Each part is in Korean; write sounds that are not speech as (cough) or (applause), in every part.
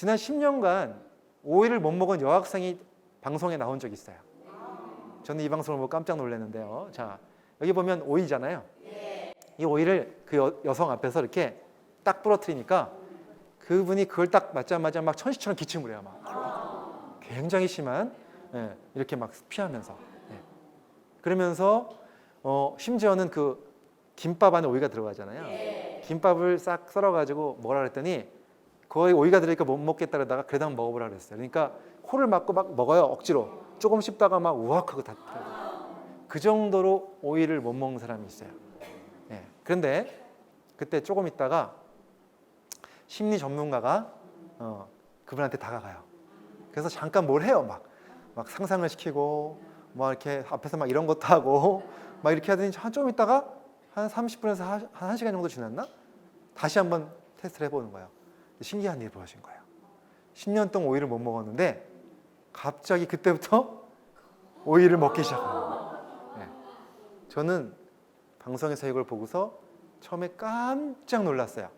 지난 10년간 오이를 못 먹은 여학생이 방송에 나온 적이 있어요. 저는 이 방송을 보고 깜짝 놀랐는데요. 자, 여기 보면 오이잖아요. 이 오이를 그 여, 여성 앞에서 이렇게 딱 부러뜨리니까 그분이 그걸 딱 맞자마자 막 천시처럼 기침을 해요. 막 굉장히 심한 예, 이렇게 막 피하면서 예. 그러면서 어, 심지어는 그 김밥 안에 오이가 들어가잖아요. 김밥을 싹 썰어가지고 뭐라 그랬더니 거의 오이가 들으니까 못 먹겠다 그러다가 그래도 한번 먹어보라 그랬어요. 그러니까 코를 막고 막 먹어요 억지로 조금 씹다가 막 우악 하고 다그 정도로 오이를 못 먹는 사람이 있어요. 예. 그런데 그때 조금 있다가 심리 전문가가 어, 그분한테 다가가요. 그래서 잠깐 뭘 해요, 막, 막 상상을 시키고, 막 이렇게 앞에서 막 이런 것도 하고, 막 이렇게 하더니 한좀 있다가 한 30분에서 한 1시간 정도 지났나? 다시 한번 테스트를 해보는 거예요. 신기한 일이 벌어진 거예요. 10년 동안 오이를 못 먹었는데 갑자기 그때부터 (laughs) 오이를 먹기 시작한 거예요. 네. 저는 방송에서 이걸 보고서 처음에 깜짝 놀랐어요.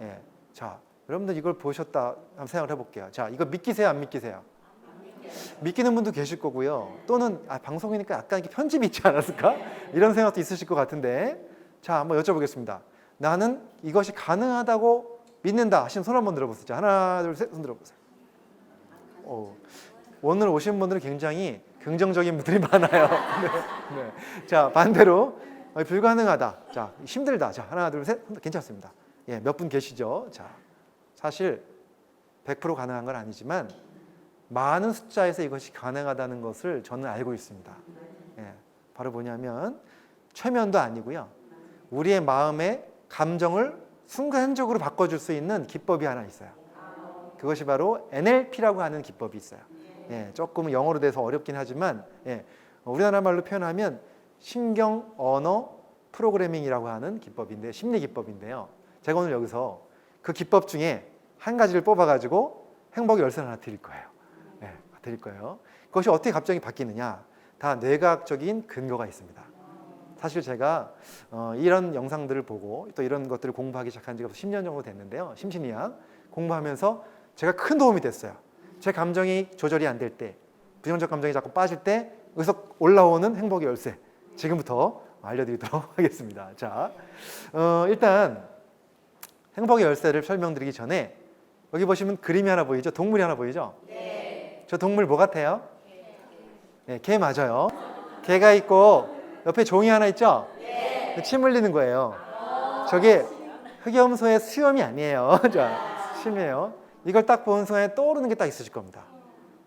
예. 자, 여러분들 이걸 보셨다 한번 생각을 해볼게요. 자, 이거 믿기세요, 안 믿기세요? 믿기는 분도 계실 거고요. 또는 아, 방송이니까 약간 이렇게 편집이 있지 않았을까? (laughs) 이런 생각도 있으실 것 같은데, 자, 한번 여쭤보겠습니다. 나는 이것이 가능하다고 믿는다 하시면 손 한번 들어보세요. 자, 하나, 둘, 셋, 손 들어보세요. 오, 오늘 오신 분들은 굉장히 긍정적인 분들이 (laughs) 많아요. 네, 네. 자, 반대로 어, 불가능하다. 자, 힘들다. 자, 하나, 둘, 셋. 괜찮습니다. 예, 몇 분 계시죠? 자, 사실 100% 가능한 건 아니지만 많은 숫자에서 이것이 가능하다는 것을 저는 알고 있습니다. 예, 바로 뭐냐면 최면도 아니고요. 우리의 마음의 감정을 순간적으로 바꿔줄 수 있는 기법이 하나 있어요. 그것이 바로 NLP라고 하는 기법이 있어요. 예, 조금 영어로 돼서 어렵긴 하지만 예, 우리나라 말로 표현하면 신경 언어 프로그래밍이라고 하는 기법인데 심리 기법인데요. 제가 오늘 여기서 그 기법 중에 한 가지를 뽑아가지고 행복의 열쇠를 하나 드릴 거예요. 네, 드릴 거예요. 그것이 어떻게 갑자기 바뀌느냐? 다 뇌과학적인 근거가 있습니다. 사실 제가 어, 이런 영상들을 보고 또 이런 것들을 공부하기 시작한 지가 10년 정도 됐는데요. 심신이약 공부하면서 제가 큰 도움이 됐어요. 제 감정이 조절이 안 될 때, 부정적 감정이 자꾸 빠질 때 여기서 올라오는 행복의 열쇠 지금부터 알려드리도록 (laughs) 하겠습니다. 자, 어, 일단 행복의 열쇠를 설명드리기 전에 여기 보시면 그림이 하나 보이죠? 동물이 하나 보이죠? 네. 저 동물 뭐 같아요? 네, 개 맞아요. 개가 있고 옆에 종이 하나 있죠? 네. 침 흘리는 거예요. 저게 흑염소의 수염이 아니에요. (laughs) 자, 침이에요. 이걸 딱 보는 순간에 떠오르는 게 딱 있으실 겁니다.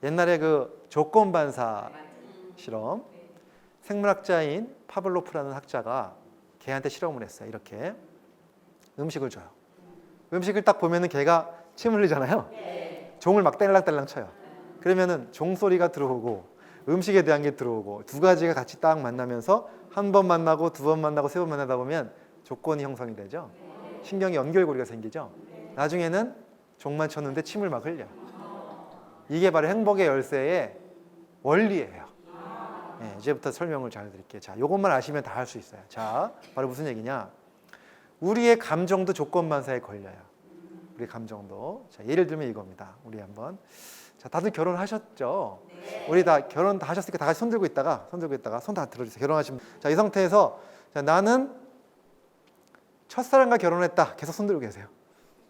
옛날에 그 조건 반사 실험 생물학자인 파블로프라는 학자가 개한테 실험을 했어요. 이렇게 음식을 줘요. 음식을 딱 보면은 개가 침 흘리잖아요. 종을 막 뗄랑뗄랑 쳐요. 그러면은 종 소리가 들어오고 음식에 대한 게 들어오고 두 가지가 같이 딱 만나면서 한 번 만나고 두 번 만나고 세 번 만나다 보면 조건이 형성이 되죠. 신경의 연결고리가 생기죠. 나중에는 종만 쳤는데 침을 막 흘려. 이게 바로 행복의 열쇠의 원리예요. 네, 이제부터 설명을 잘 드릴게요. 자, 요것만 아시면 다 할 수 있어요. 자, 바로 무슨 얘기냐? 우리의 감정도 조건 반사에 걸려요. 우리 감정도. 자, 예를 들면 이겁니다. 우리 한번. 자, 다들 결혼하셨죠? 우리 다 결혼 다 하셨으니까 다 같이 손 들고 있다가 손 들고 있다가 손 다 들어주세요. 결혼하시면 자, 이 상태에서 자, 나는 첫사랑과 결혼했다. 계속 손 들고 계세요.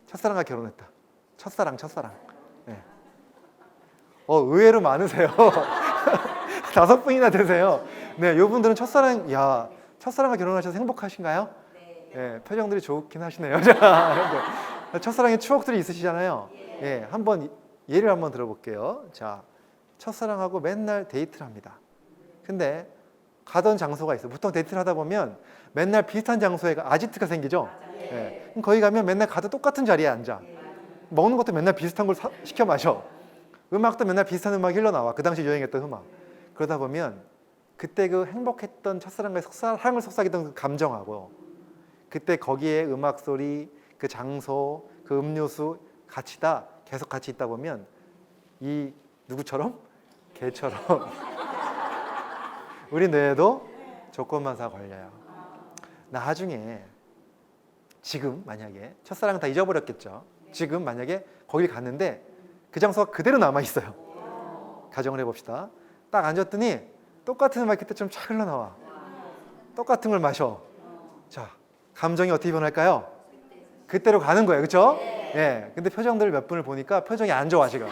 첫사랑과 결혼했다. 첫사랑, 첫사랑. 네. 어, 의외로 많으세요. (laughs) 다섯 분이나 되세요. 네, 요 분들은 첫사랑, 야, 첫사랑과 결혼하셔서 행복하신가요? 네. 표정들이 좋긴 하시네요. (laughs) 자, 네. 첫사랑의 추억들이 있으시잖아요. 예, 한번 예를 한번 들어볼게요. 자, 첫사랑하고 맨날 데이트를 합니다. 근데 가던 장소가 있어요. 보통 데이트를 하다 보면 맨날 비슷한 장소에 아지트가 생기죠. 예. 그럼 거기 가면 맨날 가도 똑같은 자리에 앉아. 먹는 것도 맨날 비슷한 걸 사- 시켜 마셔. 음악도 맨날 비슷한 음악이 흘러나와. 그 당시 유행했던 음악. 그러다 보면 그때 그 행복했던 첫사랑과 속사랑을 속삭이던 그 감정하고 그때 거기에 음악 소리, 그 장소, 그 음료수 같이 다 계속 같이 있다 보면 이 누구처럼 (laughs) 개처럼 우리 뇌에도 조건반사 걸려요. 나중에 지금 만약에 첫사랑 다 잊어버렸겠죠. 지금 만약에 거길 갔는데 그 장소가 그대로 남아 있어요. 가정을 해봅시다. 딱 앉았더니 똑같은 음악 그때좀 착 흘러나와. 똑같은 걸 마셔. 자, 감정이 어떻게 변할까요? 그때로 가는 거예요. 그렇죠? 예. 근데 표정들 몇 분을 보니까 표정이 안 좋아 지금.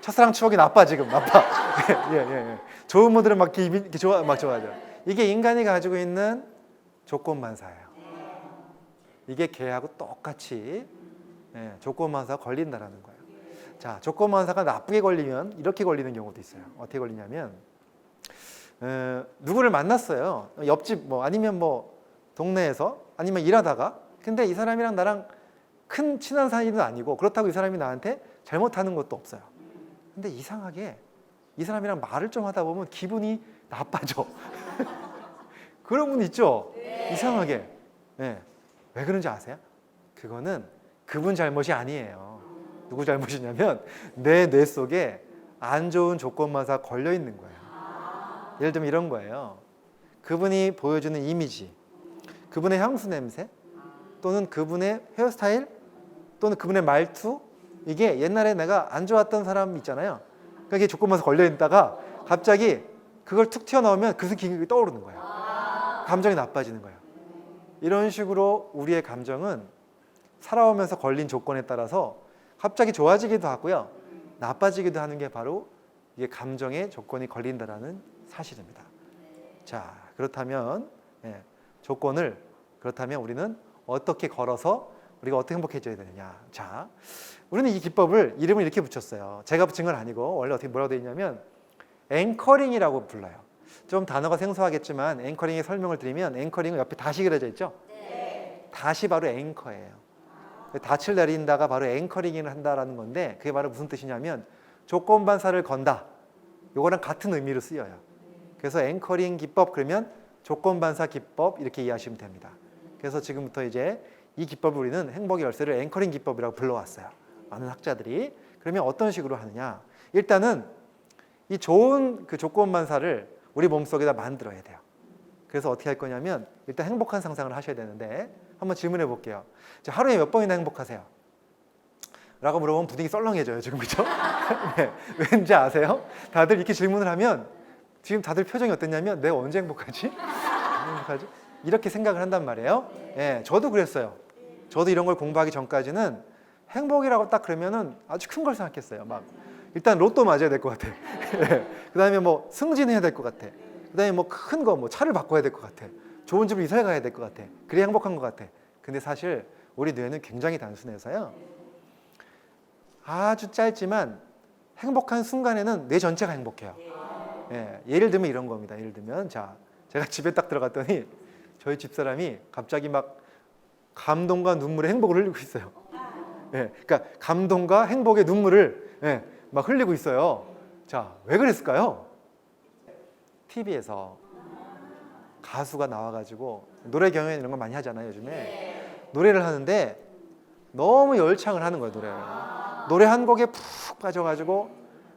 첫사랑 추억이 나빠 지금 나빠. (laughs) 예, 예, 예. 좋은 분들은 막 이렇게 좋아 막 좋아하죠. 이게 인간이 가지고 있는 조건만사예요. 이게 개하고 똑같이 예, 조건만사 걸린다라는 거예요. 자, 조건만사가 나쁘게 걸리면 이렇게 걸리는 경우도 있어요. 어떻게 걸리냐면 어, 누구를 만났어요. 옆집 뭐 아니면 뭐 동네에서 아니면 일하다가 근데 이 사람이랑 나랑 큰 친한 사이는 아니고 그렇다고 이 사람이 나한테 잘못하는 것도 없어요. 근데 이상하게 이 사람이랑 말을 좀 하다 보면 기분이 나빠져. (laughs) 그런 분 있죠? 이상하게. 예. 왜 그런지 아세요? 그거는 그분 잘못이 아니에요. 누구 잘못이냐면 내 뇌 속에 안 좋은 조건마사 걸려 있는 거예요. 예를 들면 이런 거예요. 그분이 보여주는 이미지, 그분의 향수 냄새, 또는 그분의 헤어스타일, 또는 그분의 말투, 이게 옛날에 내가 안 좋았던 사람 있잖아요. 그게 조건마사 걸려 있다가 갑자기 그걸 툭 튀어나오면 그 기억이 떠오르는 거예요. 감정이 나빠지는 거예요. 이런 식으로 우리의 감정은 살아오면서 걸린 조건에 따라서 갑자기 좋아지기도 하고요. 나빠지기도 하는 게 바로 이게 감정의 조건이 걸린다라는 사실입니다. 자, 그렇다면 예, 조건을 그렇다면 우리는 어떻게 걸어서 우리가 어떻게 행복해져야 되느냐? 자, 우리는 이 기법을 이름을 이렇게 붙였어요. 제가 붙인 건 아니고 원래 어떻게 뭐라고 되어 있냐면 앵커링이라고 불러요. 좀 단어가 생소하겠지만 앵커링의 설명을 드리면 앵커링은 옆에 다시 그려져 있죠? 다시 바로 앵커예요. 닻을 내린다가 바로 앵커링을 한다라는 건데 그게 바로 무슨 뜻이냐면 조건 반사를 건다. 요거랑 같은 의미로 쓰여요. 그래서 앵커링 기법 그러면 조건 반사 기법 이렇게 이해하시면 됩니다. 그래서 지금부터 이제 이 기법을 우리는 행복의 열쇠를 앵커링 기법이라고 불러왔어요. 많은 학자들이 그러면 어떤 식으로 하느냐? 일단은 이 좋은 그 조건 반사를 우리 몸속에다 만들어야 돼요. 그래서 어떻게 할 거냐면 일단 행복한 상상을 하셔야 되는데 한번 질문해 볼게요. 자, 하루에 몇 번이나 행복하세요? 라고 물어보면 분위기 썰렁해져요 지금 그죠? (laughs) 네, 왠지 아세요? 다들 이렇게 질문을 하면 지금 다들 표정이 어땠냐면 내가 언제 행복하지? (laughs) 언제 행복하지? 이렇게 생각을 한단 말이에요. 예, 저도 그랬어요. 저도 이런 걸 공부하기 전까지는 행복이라고 딱 그러면은 아주 큰 걸 생각했어요. 막 일단 로또 맞아야 될 것 같아. (laughs) 예, 그다음에 뭐 승진해야 될 것 같아. 그다음에 뭐 큰 거 뭐 차를 바꿔야 될 것 같아. 좋은 집을 이사해 가야 될 것 같아. 그래야 행복한 것 같아. 근데 사실 우리 뇌는 굉장히 단순해서요. 아주 짧지만 행복한 순간에는 뇌 전체가 행복해요. 예, 예를 들면 이런 겁니다. 예를 들면 자, 제가 (laughs) 집에 딱 들어갔더니 저희 집사람이 갑자기 막 감동과 눈물의 행복을 흘리고 있어요. 예, 그러니까 감동과 행복의 눈물을 예, 막 흘리고 있어요. 자, 왜 그랬을까요? TV에서 가수가 나와가지고 노래 경연 이런 거 많이 하잖아요 요즘에 노래를 하는데 너무 열창을 하는 거예요 노래를 노래 한 곡에 푹 빠져가지고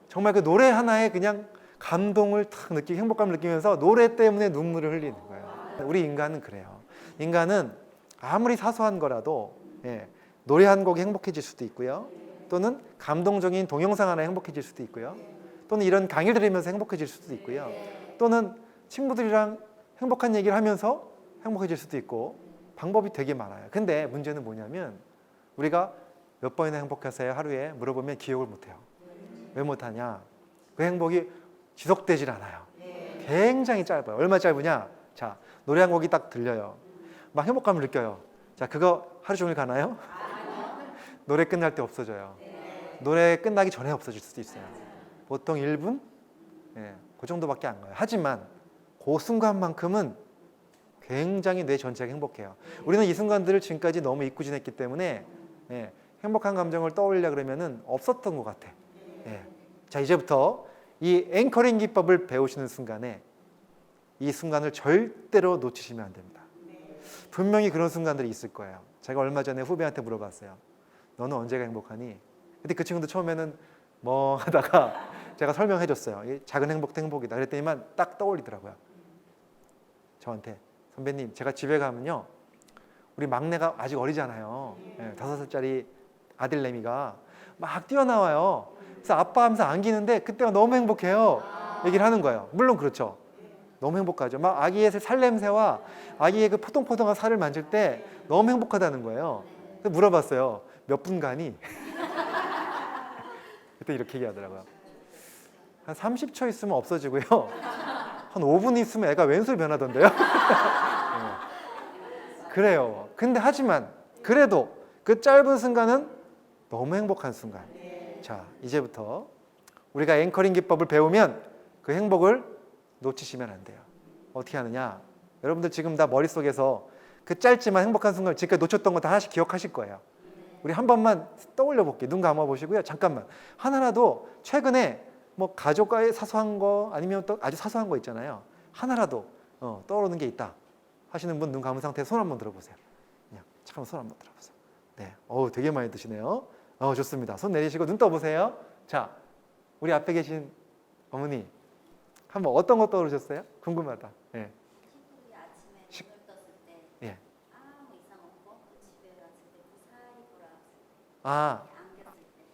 정말 그 노래 하나에 그냥 감동을 탁 느끼고 행복감을 느끼면서 노래 때문에 눈물을 흘리는 거예요 우리 인간은 그래요 인간은 아무리 사소한 거라도 예, 노래 한 곡이 행복해질 수도 있고요 또는 감동적인 동영상 하나 행복해질 수도 있고요 또는 이런 강의를 들으면서 행복해질 수도 있고요 또는 친구들이랑 행복한 얘기를 하면서 행복해질 수도 있고 방법이 되게 많아요. 근데 문제는 뭐냐면 우리가 몇 번이나 행복하세요? 하루에 물어보면 기억을 못해요. 왜 못하냐? 그 행복이 지속되질 않아요. 굉장히 짧아요. 얼마 짧으냐? 자, 노래 한 곡이 딱 들려요. 막 행복감을 느껴요. 자, 그거 하루 종일 가나요? (laughs) 노래 끝날 때 없어져요. 노래 끝나기 전에 없어질 수도 있어요. 보통 1분? 예, 그 정도밖에 안 가요. 하지만 그 순간만큼은 굉장히 뇌 전체가 행복해요. 우리는 이 순간들을 지금까지 너무 잊고 지냈기 때문에 예, 행복한 감정을 떠올리려 그러면은 없었던 것 같아. 예. 자 이제부터 이 앵커링 기법을 배우시는 순간에 이 순간을 절대로 놓치시면 안 됩니다. 분명히 그런 순간들이 있을 거예요. 제가 얼마 전에 후배한테 물어봤어요. 너는 언제가 행복하니? 근데 그 친구도 처음에는 뭐 하다가 (laughs) 제가 설명해 줬어요. 이 작은 행복도 행복이다. 그랬더니만 딱 떠올리더라고요. 저한테 선배님 제가 집에 가면요 우리 막내가 아직 어리잖아요 예, 다섯 살짜리 아들 내미가 막 뛰어나와요. 그래서 아빠 하면서 안기는데 그때가 너무 행복해요. 얘기를 하는 거예요. 물론 그렇죠. 너무 행복하죠. 막 아기의 살 냄새와 아기의 그 포동포동한 살을 만질 때 너무 행복하다는 거예요. 그래서 물어봤어요. 몇 분간이? (laughs) 그때 이렇게 얘기하더라고요. 한 30초 있으면 없어지고요. 한 5분 있으면 애가 왼술 변하던데요. (laughs) 네. 그래요. 근데 하지만 그래도 그 짧은 순간은 너무 행복한 순간. 자, 이제부터 우리가 앵커링 기법을 배우면 그 행복을 놓치시면 안 돼요. 어떻게 하느냐? 여러분들 지금 다 머릿속에서 그 짧지만 행복한 순간을 지금까지 놓쳤던 거 다 하나씩 기억하실 거예요. 우리 한 번만 떠올려 볼게요. 눈 감아 보시고요. 잠깐만. 하나라도 최근에 뭐 가족과의 사소한 거 아니면 또 아주 사소한 거 있잖아요. 하나라도 어, 떠오르는 게 있다. 하시는 분 눈 감은 상태에서 손 한번 들어보세요. 그냥 잠깐만 손 한번 들어보세요. 네. 어우, 되게 많이 드시네요. 어, 좋습니다. 손 내리시고 눈 떠보세요. 자, 우리 앞에 계신 어머니 한번 어떤 거 떠오르셨어요? 궁금하다. 식- 예. 돌아왔을 아,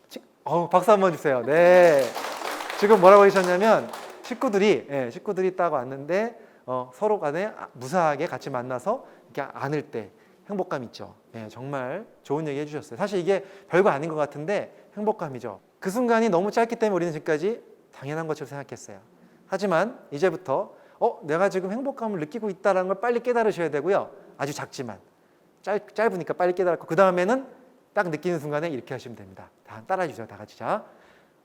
치- 어, 박수 한번 주세요. 네. 지금 뭐라고 하셨냐면 식구들이 예, 식구들이 딱 왔는데 어, 서로 간에 아- 무사하게 같이 만나서 이렇게 안을 때 행복감 있죠. 예, 정말 좋은 얘기 해주셨어요. 사실 이게 별거 아닌 것 같은데 행복감이죠. 그 순간이 너무 짧기 때문에 우리는 지금까지 당연한 것처럼 생각했어요. 하지만 이제부터 어, 내가 지금 행복감을 느끼고 있다는 걸 빨리 깨달으셔야 되고요. 아주 작지만 짧, 짧으니까 빨리 깨달고 그 다음에는 딱 느끼는 순간에 이렇게 하시면 됩니다. 다 따라해 주세요. 다 같이 자.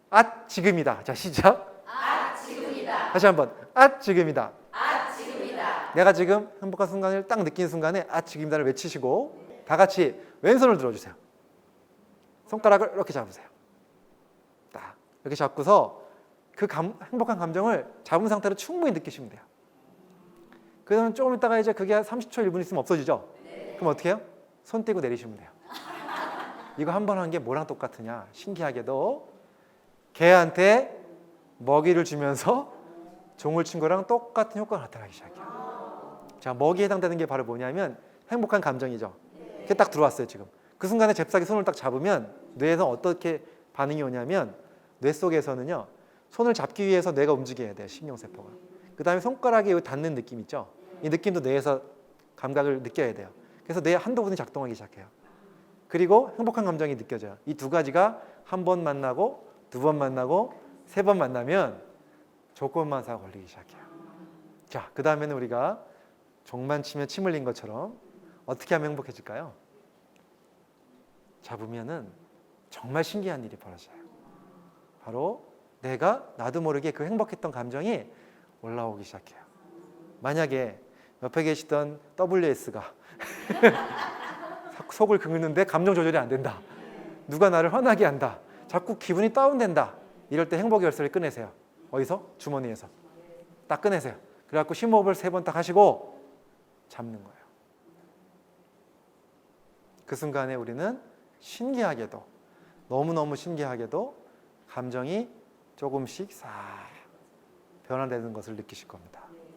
아 지금이다. 자 시작. 아 지금이다. 다시 한번. 아 지금이다. 아 지금이다. 내가 지금 행복한 순간을 딱 느끼는 순간에 아 지금이다를 외치시고 다 같이 왼손을 들어주세요. 손가락을 이렇게 잡으세요. 딱 이렇게 잡고서 그 감- 행복한 감정을 잡은 상태로 충분히 느끼시면 돼요. 그러면 조금 있다가 이제 그게 한 30초, 1분 있으면 없어지죠? 그럼 어떻게 해요? 손 떼고 내리시면 돼요. 이거 한 번 한 게 뭐랑 똑같으냐? 신기하게도 개한테 먹이를 주면서 종을 친 거랑 똑같은 효과가 나타나기 시작해요. 자, 먹이에 해당되는 게 바로 뭐냐면 행복한 감정이죠. 그게 딱 들어왔어요, 지금. 그 순간에 잽싸게 손을 딱 잡으면 뇌에서 어떻게 반응이 오냐면 뇌 속에서는요. 손을 잡기 위해서 뇌가 움직여야 돼요, 신경세포가. 그 다음에 손가락에 여기 닿는 느낌 있죠? 이 느낌도 뇌에서 감각을 느껴야 돼요. 그래서 뇌 한두 부분이 작동하기 시작해요. 그리고 행복한 감정이 느껴져요. 이 두 가지가 한 번 만나고 두 번 만나고 세 번 만나면 조건만사가 걸리기 시작해요. 자, 그 다음에는 우리가 종만 치면 침 흘린 것처럼 어떻게 하면 행복해질까요? 잡으면은 정말 신기한 일이 벌어져요. 바로 내가 나도 모르게 그 행복했던 감정이 올라오기 시작해요. 만약에 옆에 계시던 WS가 (laughs) 속을 긁는데 감정 조절이 안 된다. 누가 나를 화나게 한다. 자꾸 기분이 다운된다. 이럴 때 행복의 열쇠를 꺼내세요. 어디서? 주머니에서. 딱 꺼내세요. 그래갖고 심호흡을 세 번 딱 하시고 잡는 거예요. 그 순간에 우리는 신기하게도 너무너무 신기하게도 감정이 조금씩 싹 변화되는 것을 느끼실 겁니다.